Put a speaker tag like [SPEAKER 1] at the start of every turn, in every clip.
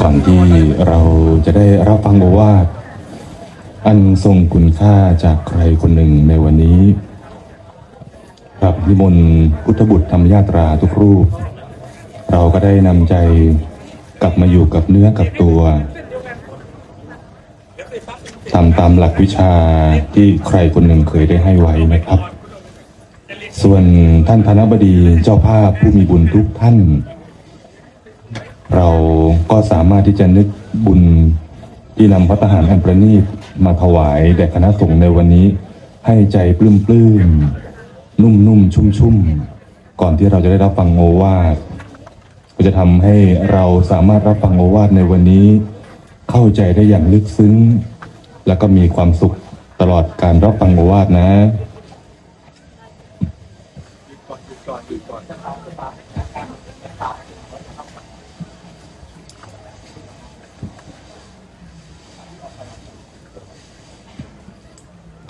[SPEAKER 1] ก่อนที่เราจะได้รับฟังโอวาทอันทรงคุณค่าจากใครคนหนึ่งในวันนี้ครับนิมนต์พุทธบุตรธรรมยาตราทุกรูป เราก็ได้นำใจกลับมาอยู่กับเนื้อกับตัวทำตามหลักวิชาที่ใครคนหนึ่งเคยได้ให้ไว้นะครับ ส่วนท่านธนบดีเจ้าภาพผู้มีบุญทุกท่าน เราก็สามารถที่จะนึกบุญที่นำพระทหารอันประณีตมาถวายแด่คณะสงฆ์ในวันนี้ ให้ใจปลื้มปลื้มๆนุ่มๆชุ่มก่อนที่เราจะได้รับฟังโอวาทก็จะทำให้เราสามารถรับฟังโอวาทในวันนี้ เข้าใจได้อย่างลึกซึ้ง แล้วก็มีความสุขตลอดการรับฟังโอวาทนะ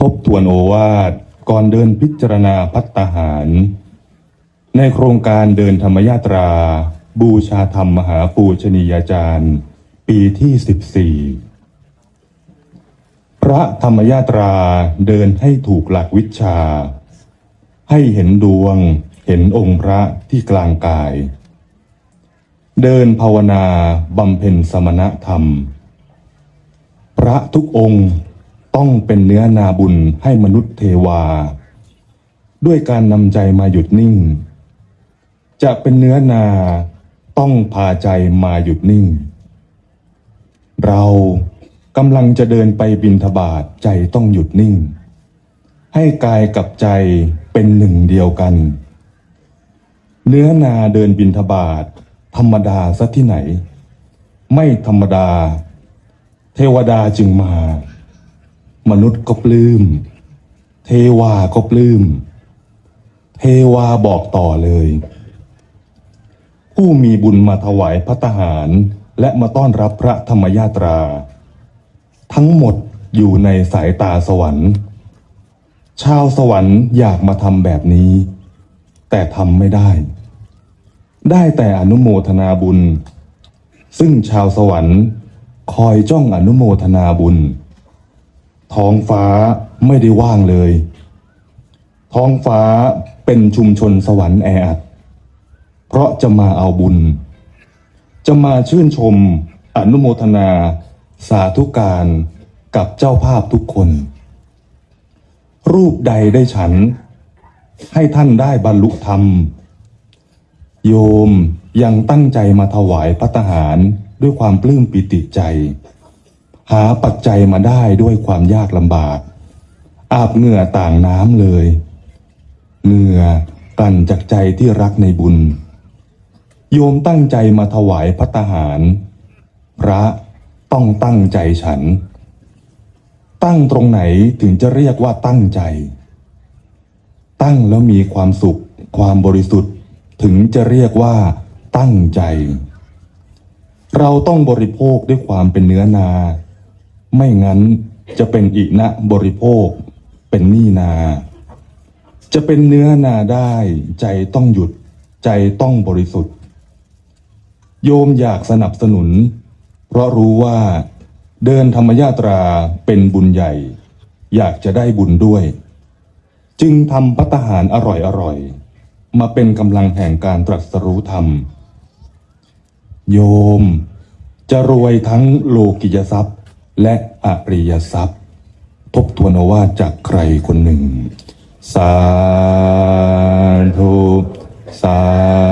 [SPEAKER 1] ทบทวนโอวาทก่อนเดินพิจารณาพัตตาหาร ในโครงการเดินธรรมยาตรา บูชาธรรมมหาปูชนียาจารย์ ปีที่ 14 พระธรรมยาตราเดินให้ถูกหลักวิชา ให้เห็นดวงเห็นองค์พระที่กลางกาย เดินภาวนาบำเพ็ญสมณธรรม พระทุกองค์ ต้องเป็นเนื้อนาบุญให้มนุษย์เทวา ด้วยการนำใจมาหยุดนิ่ง จะเป็นเนื้อนาต้องพาใจมาหยุดนิ่ง เรากำลังจะเดินไปบินทบาทใจต้องหยุดนิ่ง ให้กายกับใจเป็นหนึ่งเดียวกัน เนื้อนาเดินบินทบาทธรรมดาซะที่ไหน ไม่ธรรมดา เทวดาจึงมา มนุษย์ก็ปลื้ม เทวาก็ปลื้ม เทวาบอกต่อเลย ผู้มีบุญมาถวายพระทหาร และมาต้อนรับพระธรรมยาตรา ทั้งหมดอยู่ในสายตาสวรรค์ ชาวสวรรค์อยากมาทำแบบนี้ แต่ทำไม่ได้ ได้แต่อนุโมทนาบุญ ซึ่งชาวสวรรค์คอยจ้องอนุโมทนาบุญ ท้องฟ้าไม่ได้ว่างเลย ท้องฟ้าเป็นชุมชนสวรรค์แออัด เพราะจะมาเอาบุญ จะมาชื่นชมอนุโมทนา สาธุการกับเจ้าภาพทุกคน รูปใดได้ฉัน ให้ท่านได้บรรลุธรรม โยมยังตั้งใจมาถวายพระทหารด้วยความปลื้มปิติใจ หาปัจจัยมาได้ด้วยความยากลำบาก อาบเหงื่อต่างน้ำเลย เหงื่อกันจากใจที่รักในบุญ โยมตั้งใจมาถวายพัตตาหาร พระต้องตั้งใจฉัน ตั้งตรงไหนถึงจะเรียกว่าตั้งใจ ตั้งแล้วมีความสุข ความบริสุทธิ์ถึงจะเรียกว่า ตั้งใจ เราต้องบริโภคด้วยความเป็นเนื้อนา ไม่งั้นจะเป็นอีกนะบริโภค เป็นหนี้นา จะเป็นเนื้อนาได้ ใจต้องหยุด ใจต้องบริสุทธิ์ โยมอยากสนับสนุน เพราะรู้ว่าเดินธรรมยาตราเป็นบุญใหญ่ อยากจะได้บุญด้วย จึงทำพัตตาหารอร่อย มาเป็นกำลังแห่งการตรัสรู้ธรรม โยม จะรวยทั้งโลกิยทรัพย์ และอริยทรัพย์ ทบทวนอว่าจากใครคนหนึ่ง สาธุสาธุสา